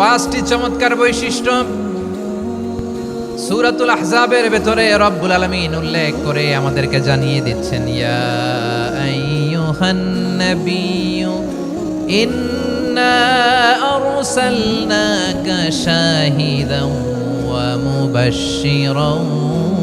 পাঁচটি চমৎকার বৈশিষ্ট্য সুরাতুল আহজাবের ভেতরে রব্বুল আলমিন উল্লেখ করে আমাদেরকে জানিয়ে দিচ্ছেন ইয়া আইয়ুহান নাবিয়্যু ইন্না আরসালনাকা শাহিদান ওয়া মুবাশশিরান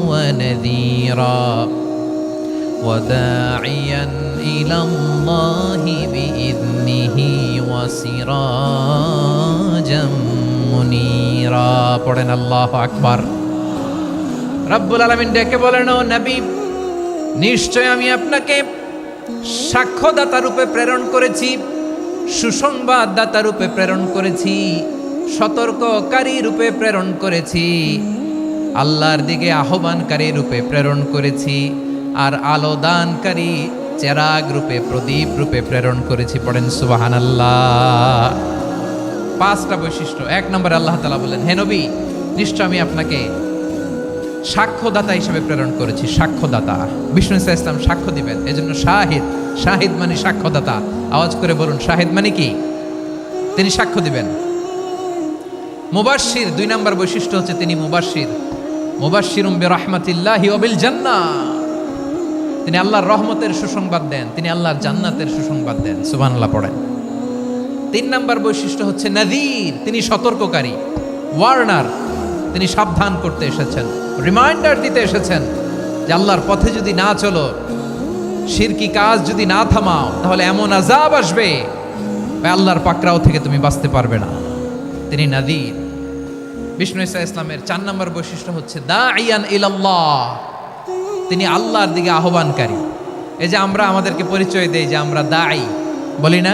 ওয়া নাযীরা وداعيا إلى الله بإذنه وسراجا সিরাজাম মুনিরা, পড়েন আল্লাহ আকবার। রব্বুল আলামিন ডেকে বলেন, ও নবী, নিশ্চয় আমি আপনাকে সাক্ষ্যদাতা রূপে প্রেরণ করেছি, সুসংবাদদাতা রূপে প্রেরণ করেছি, সতর্ককারী রূপে প্রেরণ করেছি, আল্লাহর দিকে আহ্বানকারী রূপে প্রেরণ করেছি, আর আলোদানকারী চেরাগ রূপে, প্রদীপ রূপে প্রেরণ করেছি। পড়েন সুবাহান আল্লাহ পাঁচটা বৈশিষ্ট্য। এক নম্বর আল্লাহ তালা বলেন, হে নবী, নিশ্চয় আমি আপনাকে সাক্ষ্যদাতা হিসেবে প্রেরণ করেছি, সাক্ষ্যদাতা। বিষ্ণু ইসা ইসলাম সাক্ষ্য দিবেন, এজন্য শাহিদ শাহিদ মানে সাক্ষ্যদাতা। আওয়াজ করে বলুন, শাহিদ মানে কি? তিনি সাক্ষ্য দিবেন। মুবাশির দুই নম্বর বৈশিষ্ট্য হচ্ছে তিনি মুবাশির মুবাশির উম্বে রহমাতিল্লাহি অবিল জান্না তিনি আল্লাহর রহমতের সুসংবাদ দেন, তিনি আল্লাহর জান্নাতের সুসংবাদ দেন। সুবহানাল্লাহ, পড়েন। তিন নম্বর বৈশিষ্ট্য হচ্ছে নাদির, তিনি সতর্ককারী। ওয়ার্নার, তিনি সাবধান করতে এসেছেন। রিমাইন্ডার দিতে এসেছেন যে আল্লাহর পথে যদি না চলো শিরকি কাজ যদি না থামাও, তাহলে এমন আজাব আসবে আল্লাহর পাকরাও থেকে তুমি বাঁচতে পারবে না। তিনি নাদির। বিষ্ণু ইসা ইসলামের চার নম্বর বৈশিষ্ট্য হচ্ছে দা ইয়ান ইলাল্লাহ তিনি আল্লাহর দিকে আহ্বানকারী। এই যে আমরা আমাদেরকে পরিচয় দেই যে আমরা দায়ী বলি না?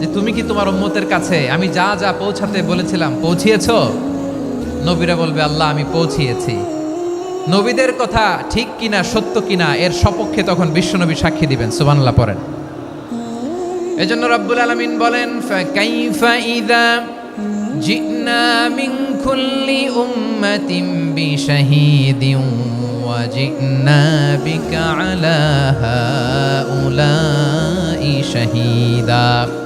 যে তুমি কি তোমার উম্মতের কাছে, আমি যা যা পৌঁছাতে বলেছিলাম, পৌঁছিয়েছ? নবীরা বলবে, আল্লাহ, আমি পৌঁছিয়েছি। নবীদের কথা ঠিক কিনা, সত্য কিনা, এর সপক্ষে তখন বিশ্বনবী সাক্ষী দিবেন, সুবহানাল্লাহ, পড়েন। এজন্য রব্বুল আলামিন বলেন শাহিদা।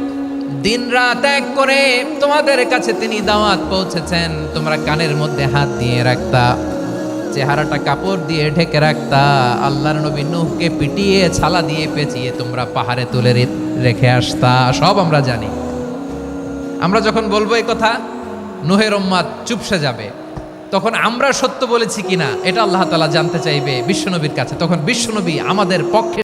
দিন রাত এক করে তোমাদের কাছে তিনি দাওয়াত পৌঁছেছেন। তোমরা কানের মধ্যে হাত দিয়ে রাখতা, চেহারাটা কাপড় দিয়ে ঢেকে রাখতা, আল্লাহর নবী নুহকে পিটিয়ে, ছালা দিয়ে পেঁচিয়ে তোমরা পাহাড়ে তুলে রেখে আসতা, সব আমরা জানি। আমরা যখন বলব এই কথা, নুহের উম্মাদ চুপসে যাবে। তখন আমরা সত্য বলেছি কিনা, এটা আল্লাহ তালা জানতে চাইবে বিশ্বনবীর কাছে। তখন বিশ্বনবী আমাদের পক্ষে